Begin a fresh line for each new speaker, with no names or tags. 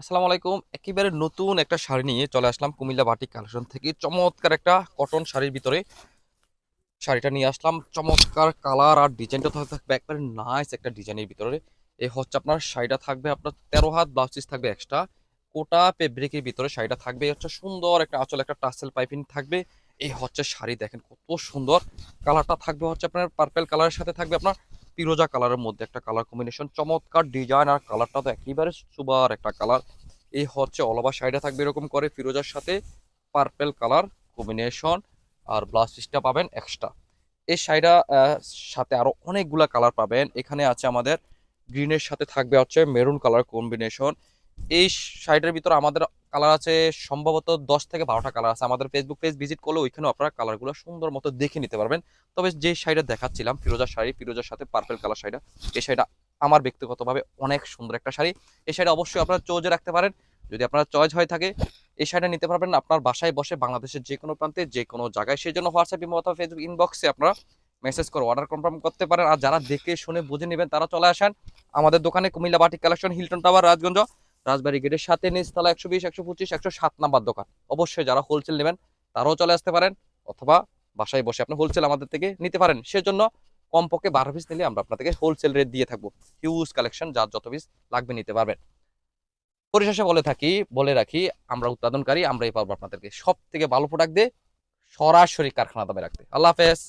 আসসালামু আলাইকুম। একেবারে নতুন একটা শাড়ি নিয়ে চলে আসলাম কুমিল্লা বাটিক কালেকশন থেকে। চমৎকার একটা কটন শাড়ির ভিতরে শাড়িটা নিয়ে আসলাম। চমৎকার কালার আর ডিজাইনটা থাকবে একবারে নাইস একটা ডিজাইনের ভিতরে। এই হচ্ছে আপনার শাড়িটা থাকবে আপনার তেরো হাত ব্লাউজ পিস থাকবে এক্সট্রা কোটা ফেব্রিকের ভিতরে শাড়িটা থাকবে। হচ্ছে সুন্দর একটা আঁচল, একটা টাসেল পাইপিং থাকবে। এই হচ্ছে শাড়ি দেখেন কত সুন্দর। কালারটা থাকবে হচ্ছে আপনার পার্পেল কালারের সাথে থাকবে আপনার পিরোজা কালারের মধ্যে একটা কালার কম্বিনেশন চমৎকার ডিজাইন আর কালারটা তো একেবারে সুবার একটা কালার এই হচ্ছে অল ওভার সাইডে থাকবে এরকম করে ফিরোজার সাথে পার্পেল কালার কম্বিনেশন আর ব্লাউজ পিসটা পাবেন এক্সট্রা এই শাড়িটা সাথে আরও অনেকগুলা কালার পাবেন। এখানে আছে আমাদের গ্রিনের সাথে থাকবে হচ্ছে মেরুন কালার কম্বিনেশন এই শাড়িটার ভিতরে আমাদের কালার আছে সম্ভবত দশ থেকে বারোটা কালার আছে। আমাদের ফেসবুক পেজ ভিজিট করলে ওইখানেও আপনারা কালারগুলো সুন্দর মতো দেখে নিতে পারবেন। তবে যে শাড়িটা দেখাচ্ছিলাম, ফিরোজা শাড়ি, ফিরোজার সাথে পার্পেল কালার শাড়িটা, এই শাড়িটা আমার ব্যক্তিগতভাবে অনেক সুন্দর একটা শাড়ি। এই শাড়িটা অবশ্যই আপনারা চোজে রাখতে পারেন। যদি আপনার চয়েস হয়ে থাকে, এই শাড়িটা নিতে পারবেন। আপনার বাসায় বসে বাংলাদেশের যে কোনো প্রান্তে, যে কোনো জায়গায়, সেই জন্য হোয়াটসঅ্যাপ ইমো অথবা ফেসবুক ইনবক্সে আপনারা মেসেজ করে অর্ডার কনফার্ম করতে পারেন। আর যারা দেখে শুনে বুঝে নেবেন, তারা চলে আসেন আমাদের দোকানে Comilla batik collection Hilton tower Rajganj Rajbari গেটের সাথে নিচতলা একশো বিশ, একশো পঁচিশ, একশো সাত নাম্বার দোকান। অবশ্যই যারা হোলসেল নেবেন, তারাও চলে আসতে পারেন, অথবা বাসায় বসে আপনি হোলসেল আমাদের থেকে নিতে পারেন। সেজন্য কমপক্ষে বারো পিস নিলে আমরা আপনাদেরকে হোলসেল রেট দিয়ে থাকব। হিউজ কালেকশন যার যত পিস লাগবে নিতে পারবেন। পরিশেষে বলে থাকি, বলে রাখি, আমরা উৎপাদনকারী আমরাই পারব আপনাদেরকে সব থেকে ভালো প্রোডাক্ট দিয়ে সরাসরি কারখানা দামে রাখতে। আল্লাহ হাফেজ।